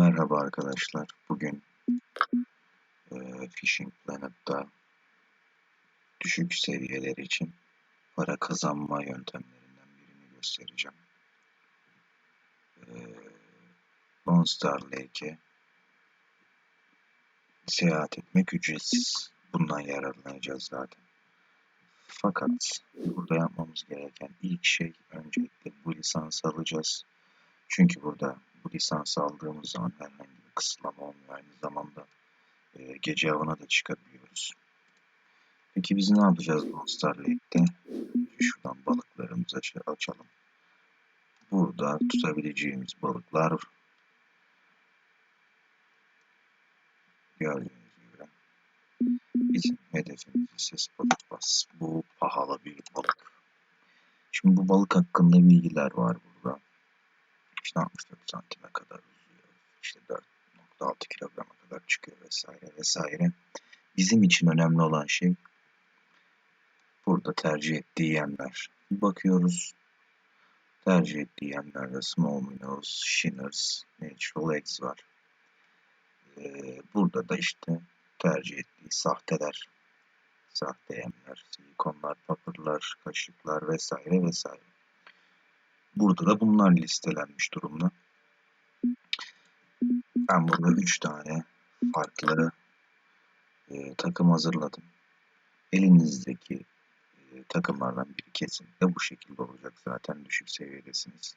Merhaba arkadaşlar. Bugün e, Fishing Planet'ta düşük seviyeler için para kazanma yöntemlerinden birini göstereceğim. E, Lone Lake'e seyahat etmek ücretsiz. Bundan yararlanacağız zaten. Fakat burada yapmamız gereken ilk şey öncelikle bu lisansı alacağız. Çünkü burada bu lisansı aldığımız zaman herhangi bir kısıtlama olmuyor. Aynı zamanda e, gece avına da çıkabiliyoruz. Peki biz ne yapacağız Monster Lake'de? Şuradan balıklarımızı aç açalım. Burada tutabileceğimiz balıklar gördüğünüz gibi. Bizim hedefimiz ise bas. Bu pahalı bir balık. Şimdi bu balık hakkında bilgiler var burada. İşte 64 santime kadar uzuyor. İşte 4.6 kilograma kadar çıkıyor vesaire vesaire. Bizim için önemli olan şey burada tercih ettiği yemler. Bakıyoruz. Tercih ettiği yemlerde small minnows, shinners, natural eggs var. Ee, burada da işte tercih ettiği sahteler, sahte yemler, silikonlar, papırlar, kaşıklar vesaire vesaire. Burada da bunlar listelenmiş durumda. Ben burada 3 tane farklı e, takım hazırladım. Elinizdeki e, takımlardan biri kesinlikle bu şekilde olacak. Zaten düşük seviyedesiniz.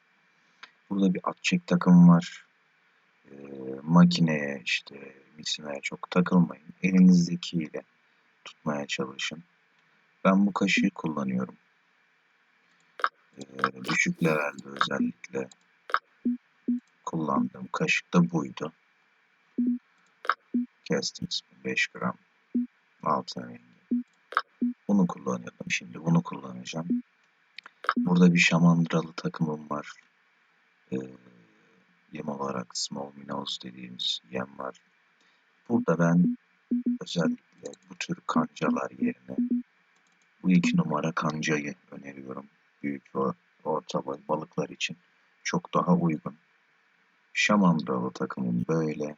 Burada bir atçek takım var. E, makineye işte misinaya çok takılmayın. Elinizdekiyle tutmaya çalışın. Ben bu kaşığı kullanıyorum e, düşük özellikle kullandığım kaşık da buydu. Kestim 5 gram altın rengi. Bunu kullanıyordum. Şimdi bunu kullanacağım. Burada bir şamandıralı takımım var. Ee, yem olarak small minnows dediğimiz yem var. Burada ben özellikle bu tür kancalar yerine bu iki numara kancayı öneriyorum büyük ve orta boy balıklar için çok daha uygun. Şamandıralı takımın böyle.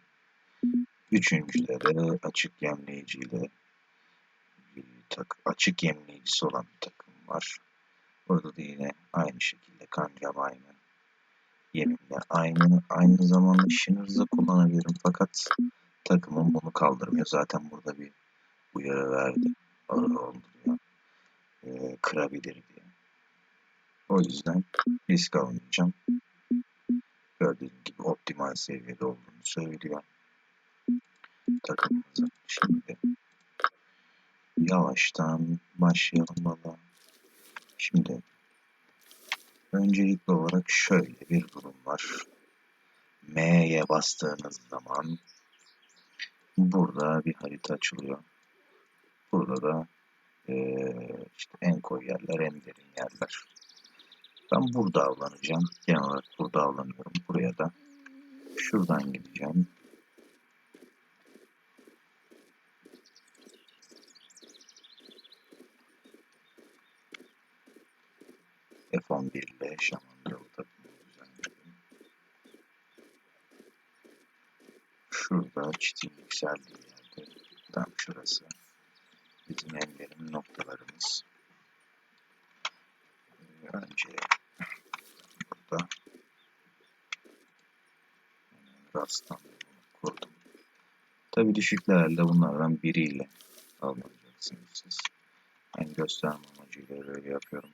Üçüncüleri açık yemleyiciyle açık yemleyicisi olan bir takım var. Burada da yine aynı şekilde kancam aynı. Yemimle aynı. Aynı zamanda Shinners'da kullanabilirim fakat takımım bunu kaldırmıyor. Zaten burada bir uyarı verdi. Ağır olduruyor. Ee, kırabilir diye. O yüzden risk almayacağım. Gördüğünüz gibi optimal seviyede olduğunu söylüyor. Takımımızın şimdi yavaştan başlayalım valla. Şimdi öncelikli olarak şöyle bir durum var. M'ye bastığınız zaman burada bir harita açılıyor. Burada da ee, işte en koyu yerler, en derin yerler. Ben burada avlanacağım. Genel olarak burada avlanıyorum. Buraya da şuradan gideceğim. F11 ile takımı düzenledim. Şurada çitin yükseldiği yerde tam şurası bizim en noktalarımız. Önce burada rasttan kurdum. Tabi düşük level'de bunlardan biriyle almayacaksınız siz. Ben gösterme amacıyla öyle yapıyorum.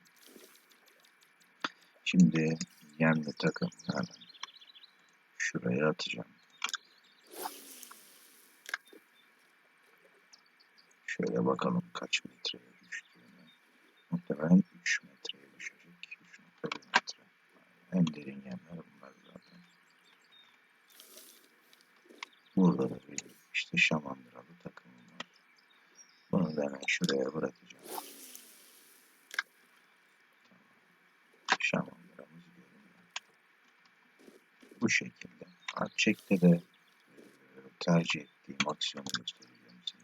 Şimdi yemli takım hemen şuraya atacağım. Şöyle bakalım kaç metreye düştüğünü. Muhtemelen 3 metreye düşecek. 3.1 metre. En derin yerler bunlar zaten. Burada da bir işte şamandıralı takımım var. Bunu da hemen şuraya bırakacağım. Şamandıramız görünüyor. Bu şekilde. Artçek'te de tercih ettiğim aksiyonu göstereceğim size.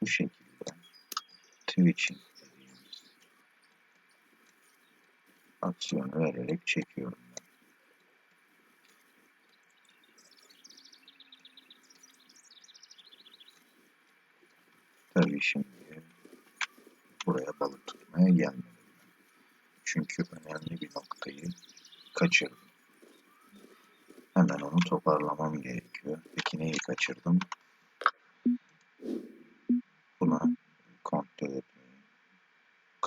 Bu şekilde twitching dediğimiz aksiyonu vererek çekiyorum. Tabii şimdi buraya balık tutmaya gelmedim. Çünkü önemli bir noktayı kaçırdım. Hemen onu toparlamam gerekiyor. Peki neyi kaçırdım?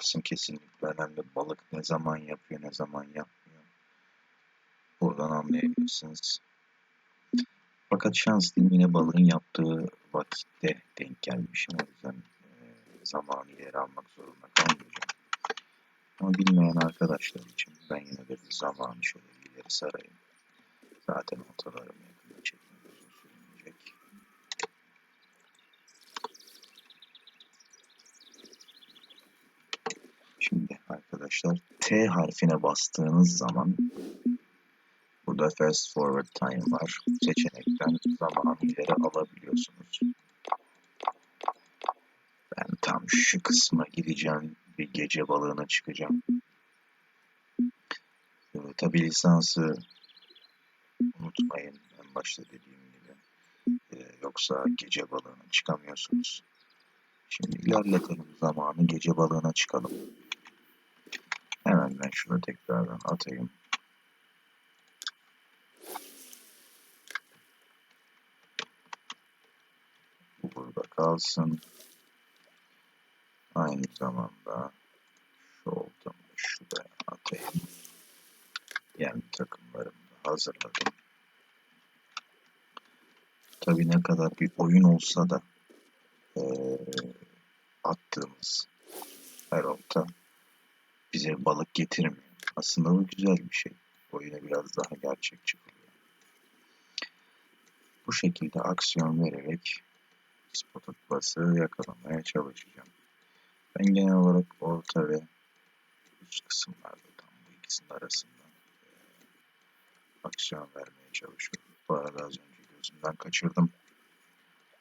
Kısım kesinlikle önemli. Balık ne zaman yapıyor, ne zaman yapmıyor. Buradan anlayabilirsiniz. Fakat şanslıyım yine balığın yaptığı vakitte denk gelmişim. O yüzden e, zamanı ileri almak zorunda kalmayacağım. Ama bilmeyen arkadaşlar için ben yine de zamanı şöyle ileri sarayım. Zaten ortalarım yakında çekmek uzun sürmeyecek. Şimdi arkadaşlar T harfine bastığınız zaman burada fast forward time var. Seçenekten zamanı ileri alabiliyorsunuz. Ben tam şu kısma gideceğim. Bir gece balığına çıkacağım. Ee, tabi lisansı unutmayın en başta dediğim gibi. Ee, yoksa gece balığına çıkamıyorsunuz. Şimdi ilerletelim zamanı gece balığına çıkalım. Ben şunu tekrardan atayım. Bu burada kalsın. Aynı zamanda şu oltamı şuraya atayım. Yani takımlarımı da hazırladım. Tabi ne kadar bir oyun olsa da ee, attığımız her olta bize balık getirmiyor. Aslında bu güzel bir şey. Oyuna biraz daha gerçekçi kılıyor. Bu şekilde aksiyon vererek spotted bası yakalamaya çalışacağım. Ben genel olarak orta ve üst kısımlarda tam bu ikisinin arasında e, aksiyon vermeye çalışıyorum. Bu arada az önce gözümden kaçırdım.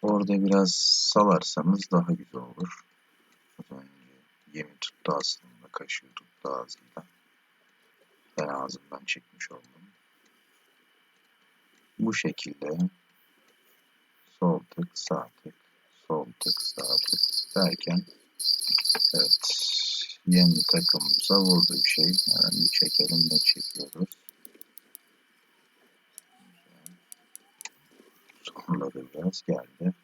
Orada biraz salarsanız daha güzel olur. Az önce yemi tuttu aslında. Kaşığı tuttu ağzıyla. Ben ağzımdan çekmiş oldum. Bu şekilde sol tık sağ tık sol tık sağ tık derken evet yeni takımımıza vurdu bir şey. Hemen bir çekelim ne çekiyoruz. Sonraları biraz geldi.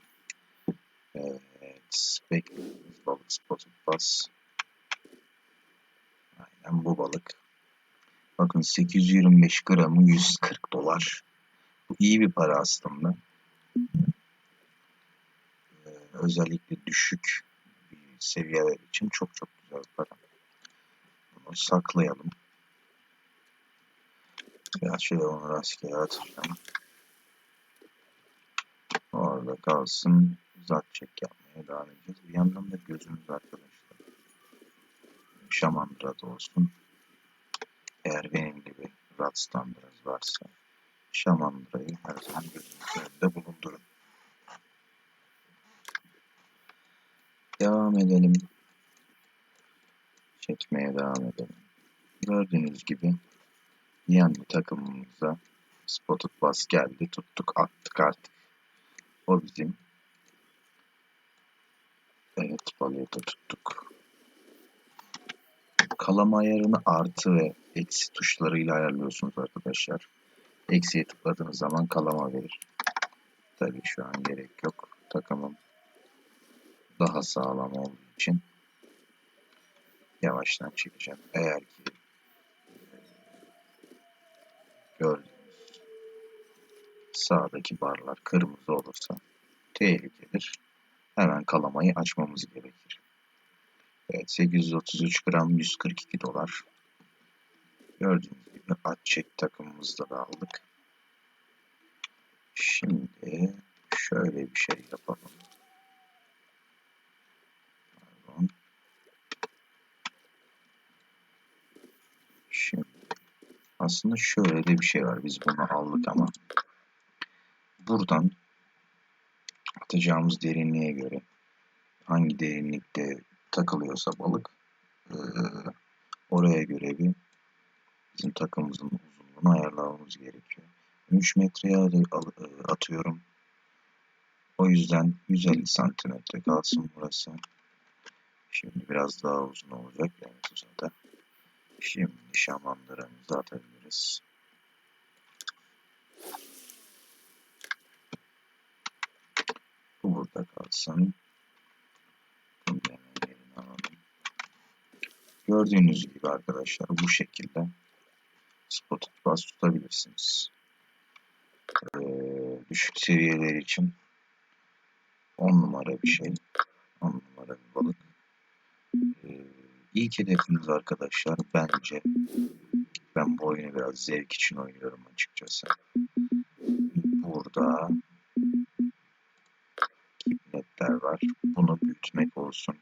Evet. Beklediğimiz balık spotted bass. Aynen bu balık. Bakın 825 gramı 140 dolar. Bu iyi bir para aslında. Ee, özellikle düşük seviyeler için çok çok güzel para. Bunu saklayalım. Biraz şöyle onu rastgele atacağım. Orada kalsın. Zat çek yapmaya devam edeceğiz. Bir yandan da gözümüz arkadaşlar. Şamandıra'da olsun. Eğer benim gibi biraz varsa Şamandıra'yı her zaman gözünüzün önünde bulundurun. Devam edelim. Çekmeye devam edelim. Gördüğünüz gibi Yanlı takımımıza Spotted Bass geldi. Tuttuk attık artık. O bizim. Evet da tuttuk. Kalama ayarını artı ve eksi tuşlarıyla ayarlıyorsunuz arkadaşlar. Eksiye tıkladığınız zaman kalama verir. Tabii şu an gerek yok. Takımım daha sağlam olduğu için yavaştan çekeceğim. Eğer ki gördüğünüz sağdaki barlar kırmızı olursa tehlikedir. Hemen kalamayı açmamız gerekir. Evet 833 gram 142 dolar. Gördüğünüz gibi at çek takımımızda da aldık. Şimdi şöyle bir şey yapalım. Pardon. Şimdi aslında şöyle de bir şey var. Biz bunu aldık ama buradan atacağımız derinliğe göre hangi derinlikte takılıyorsa balık eee, oraya göre bir bizim takımımızın uzunluğunu ayarlamamız gerekiyor. 3 metreye e, atıyorum. O yüzden 150 santimetre kalsın burası. Şimdi biraz daha uzun olacak. Evet uzadı. Şimdi şamandıramızı atabiliriz. Bu burada kalsın. Bunu da hemen yerine alalım. Gördüğünüz gibi arkadaşlar bu şekilde spotted bass tutabilirsiniz. Ee, düşük seviyeler için 10 numara bir şey. 10 numara bir balık. Ee, ilk hedefiniz arkadaşlar bence ben bu oyunu biraz zevk için oynuyorum açıkçası. Burada kipnetler var. Bunu büyütmek olsun.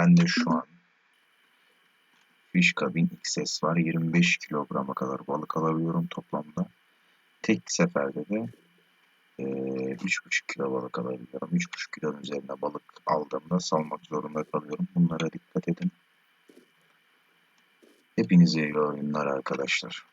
Ee, ben de şu an Fish Cabin XS var. 25 kilograma kadar balık alabiliyorum toplamda. Tek seferde de e, 3,5 kilo balık alabiliyorum. 3,5 kilonun üzerine balık aldığımda salmak zorunda kalıyorum. Bunlara dikkat edin. Hepinize iyi oyunlar arkadaşlar.